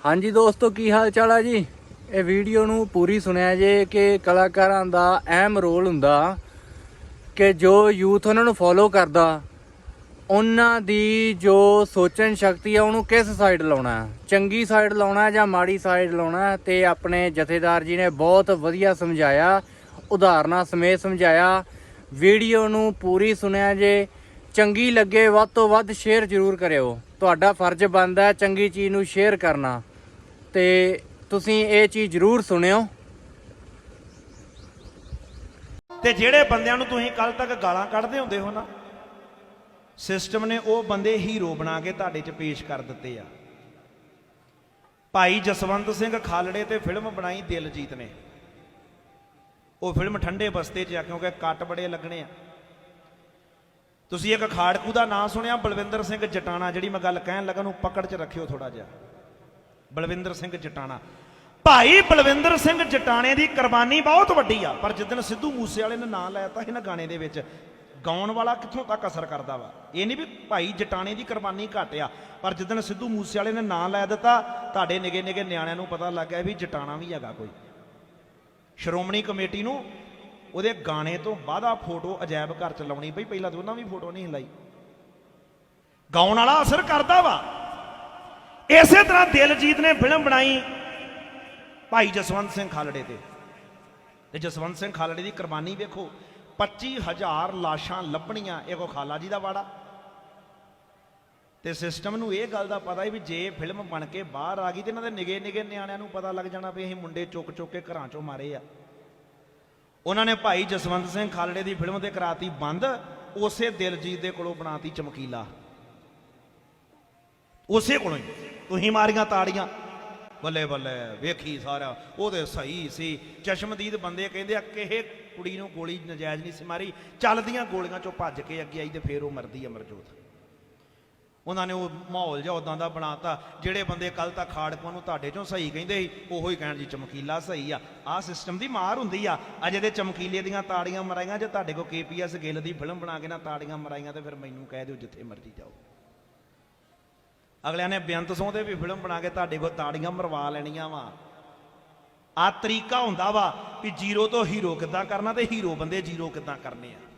ਹਾਂਜੀ ਦੋਸਤੋ, ਕੀ ਹਾਲ ਚਾਲ ਆ ਜੀ? ਇਹ ਵੀਡੀਓ ਨੂੰ ਪੂਰੀ ਸੁਣਿਆ ਜੇ ਕਿ ਕਲਾਕਾਰਾਂ ਦਾ ਅਹਿਮ ਰੋਲ ਹੁੰਦਾ ਕਿ ਜੋ ਯੂਥ ਉਹਨਾਂ ਨੂੰ ਫੋਲੋ ਕਰਦਾ, ਉਹਨਾਂ ਦੀ ਜੋ ਸੋਚਣ ਸ਼ਕਤੀ ਆ, ਉਹਨੂੰ ਕਿਸ ਸਾਈਡ ਲਾਉਣਾ? ਚੰਗੀ ਸਾਈਡ ਲਾਉਣਾ ਜਾਂ ਮਾੜੀ ਸਾਈਡ ਲਾਉਣਾ? ਹੈ ਤੇ ਆਪਣੇ ਜਥੇਦਾਰ ਜੀ ਨੇ ਬਹੁਤ ਵਧੀਆ ਸਮਝਾਇਆ, ਉਦਾਹਰਨਾਂ ਸਮੇਤ ਸਮਝਾਇਆ। ਵੀਡੀਓ ਨੂੰ ਪੂਰੀ ਸੁਣਿਆ ਜੇ, ਚੰਗੀ ਲੱਗੇ ਵੱਧ ਤੋਂ ਵੱਧ ਸ਼ੇਅਰ ਜ਼ਰੂਰ ਕਰਿਓ। ਤੁਹਾਡਾ ਫਰਜ਼ ਬਣਦਾ ਹੈ ਚੰਗੀ ਚੀਜ਼ ਨੂੰ ਸ਼ੇਅਰ ਕਰਨਾ। ਤੇ ਤੁਸੀਂ ਇਹ ਚੀਜ਼ ਜ਼ਰੂਰ ਸੁਣਿਓ। ਤੇ ਜਿਹੜੇ ਬੰਦਿਆਂ ਨੂੰ ਤੁਸੀਂ ਕੱਲ ਤੱਕ ਗਾਲਾਂ ਕੱਢਦੇ ਹੁੰਦੇ ਹੋ ਨਾ, ਸਿਸਟਮ ਨੇ ਉਹ ਬੰਦੇ ਹੀਰੋ ਬਣਾ ਕੇ ਤੁਹਾਡੇ 'ਚ ਪੇਸ਼ ਕਰ ਦਿੱਤੇ ਆ। ਭਾਈ ਜਸਵੰਤ ਸਿੰਘ ਖਾਲੜੇ ਤੇ ਫਿਲਮ ਬਣਾਈ ਦਿਲਜੀਤ ਨੇ। ਉਹ ਫਿਲਮ ਠੰਡੇ ਬਸਤੇ 'ਚ ਆ ਕਿਉਂਕਿ ਕੱਟ ਬੜੇ ਲੱਗਣੇ ਆ। ਤੁਸੀਂ ਇੱਕ ਖਾੜਕੂ ਦਾ ਨਾਂ ਸੁਣਿਆ, ਬਲਵਿੰਦਰ ਸਿੰਘ ਜਟਾਣਾ, ਜਿਹੜੀ ਮੈਂ ਗੱਲ ਕਹਿਣ ਲੱਗਾ ਨੂੰ ਪਕੜ 'ਚ ਰੱਖਿਓ ਥੋੜਾ ਜਿਹਾ। ਬਲਵਿੰਦਰ ਸਿੰਘ ਜਟਾਣਾ। ਭਾਈ ਬਲਵਿੰਦਰ ਸਿੰਘ ਜਟਾਣੇ ਦੀ ਕੁਰਬਾਨੀ ਬਹੁਤ ਵੱਡੀ ਆ, ਪਰ ਜਿੱਦਣ ਸਿੱਧੂ ਮੂਸੇ ਵਾਲੇ ਨੇ ਨਾਂ ਲਾਇਆ ਤਾਂ ਇਹਨਾਂ ਗਾਣੇ ਦੇ ਵਿੱਚ ਗਾਉਣ ਵਾਲਾ ਕਿੱਥੋਂ ਤੱਕ ਅਸਰ ਕਰਦਾ ਵਾ? ਇਹ ਨਹੀਂ ਵੀ ਭਾਈ ਜਟਾਣੇ ਦੀ ਕੁਰਬਾਨੀ ਘੱਟ ਆ, ਪਰ ਜਿੱਦਣ ਸਿੱਧੂ ਮੂਸੇ ਵਾਲੇ ਨੇ ਨਾਂ ਲੈ ਦਿੱਤਾ, ਤੁਹਾਡੇ ਨਿਗੇ ਨਿਗੇ ਨਿਆਣਿਆਂ ਨੂੰ ਪਤਾ ਲੱਗ ਗਿਆ ਵੀ ਜਟਾਣਾ ਵੀ ਹੈਗਾ ਕੋਈ। ਸ਼੍ਰੋਮਣੀ ਕਮੇਟੀ ਨੂੰ ਉਹਦੇ ਗਾਣੇ ਤੋਂ ਬਾਅਦਾ ਫੋਟੋ ਅਜਾਇਬ ਘਰ ਚ ਲਾਉਣੀ ਪਈ, ਪਹਿਲਾਂ ਤਾਂ ਉਹਨਾਂ ਵੀ ਫੋਟੋ ਨਹੀਂ ਲਾਈ ਗਾਉਣ ਵਾਲਾ ਅਸਰ ਕਰਦਾ ਵਾ ਇਸੇ ਤਰ੍ਹਾਂ ਦਿਲਜੀਤ ਨੇ ਫਿਲਮ ਬਣਾਈ ਭਾਈ ਜਸਵੰਤ ਸਿੰਘ ਖਾਲੜੇ ਤੇ। ਤੇ ਜਸਵੰਤ ਸਿੰਘ ਖਾਲੜੇ ਦੀ ਕੁਰਬਾਨੀ ਵੇਖੋ 25000 ਲਾਸ਼ਾਂ ਲੱਭਣੀਆਂ ਇਹ ਕੋ ਖਾਲਾ ਜੀ ਦਾ ਵਾੜਾ। ਤੇ ਸਿਸਟਮ ਨੂੰ ਇਹ ਗੱਲ ਦਾ ਪਤਾ ਹੈ ਵੀ ਜੇ ਫਿਲਮ ਬਣ ਕੇ ਬਾਹਰ ਆ ਗਈ ਤੇ ਇਹਨਾਂ ਦੇ ਨਿਗੇ ਨਿਗੇ ਨਿਆਣਿਆਂ ਨੂੰ ਪਤਾ ਲੱਗ ਜਾਣਾ ਵੀ ਅਸੀਂ ਮੁੰਡੇ ਚੁੱਕ ਚੁੱਕ ਕੇ ਘਰਾਂ ਚੋਂ ਮਾਰੇ ਆ। ਉਹਨਾਂ ਨੇ ਭਾਈ ਜਸਵੰਤ ਸਿੰਘ ਖਾਲੜੇ ਦੀ ਫਿਲਮ ਤੇ ਕਰਾਤੀ ਬੰਦ, ਉਸੇ ਦਿਲਜੀਤ ਦੇ ਕੋਲੋਂ ਬਣਾਤੀ ਚਮਕੀਲਾ। ਉਸੇ ਕੋਲੋਂ ਹੀ। ਤੁਸੀਂ ਮਾਰੀਆਂ ਤਾੜੀਆਂ। ਬੱਲੇ ਬੱਲੇ, ਵੇਖੀ ਸਾਰਾ ਉਹਦੇ ਸਹੀ ਸੀ। ਚਸ਼ਮਦੀਦ ਬੰਦੇ ਕਹਿੰਦੇ ਆ ਕਿਸੇ ਕੁੜੀ ਨੂੰ ਗੋਲੀ ਨਜਾਇਜ਼ ਨਹੀਂ ਸੀ ਮਾਰੀ। ਚੱਲਦੀਆਂ ਗੋਲੀਆਂ ਚੋਂ ਭੱਜ ਕੇ ਅੱਗੇ ਆਈ ਤੇ ਫੇਰ ਉਹ ਮਰਦੀ ਅਮਰਜੋਤ। ਉਹਨਾਂ ਨੇ ਉਹ ਮਾਹੌਲ ਜਿਹਾ ਉਦਾਂ ਦਾ ਬਣਾਤਾ, ਜਿਹੜੇ ਬੰਦੇ ਕੱਲ ਤੱਕ ਖਾੜਕੂਆਂ ਨੂੰ ਤੁਹਾਡੇ ਚੋਂ ਸਹੀ ਕਹਿੰਦੇ ਸੀ, ਉਹੋ ਹੀ ਕਹਿਣ ਜੀ ਚਮਕੀਲਾ ਸਹੀ ਆ। ਆਹ ਸਿਸਟਮ ਦੀ ਮਾਰ ਹੁੰਦੀ ਆ। ਅਜੇ ਦੇ ਚਮਕੀਲੇ ਦੀਆਂ ਤਾੜੀਆਂ ਮਰਾਈਆਂ, ਜੇ ਤੁਹਾਡੇ ਕੋਲ ਕੇਪੀਐਸ ਗਿੱਲ ਦੀ ਫਿਲਮ ਬਣਾ ਕੇ ਨਾ ਤਾੜੀਆਂ ਮਰਾਈਆਂ ਤੇ ਫਿਰ ਮੈਨੂੰ ਕਹਿ ਦਿਓ ਜਿੱਥੇ ਮਰਜ਼ੀ ਜਾਓ। ਅਗਲਿਆਂ ਨੇ ਬੇਅੰਤ ਸੋਹ ਦੇ ਵੀ ਫਿਲਮ ਬਣਾ ਕੇ ਤੁਹਾਡੇ ਕੋਲ ਤਾੜੀਆਂ ਮਰਵਾ ਲੈਣੀਆਂ ਵਾ। ਆ ਤਰੀਕਾ ਹੁੰਦਾ ਵਾ ਵੀ ਜ਼ੀਰੋ ਤੋਂ ਹੀਰੋ ਕਿੱਦਾਂ ਕਰਨਾ ਤੇ ਹੀਰੋ ਬੰਦੇ ਜ਼ੀਰੋ ਕਿੱਦਾਂ ਕਰਨੇ ਆ।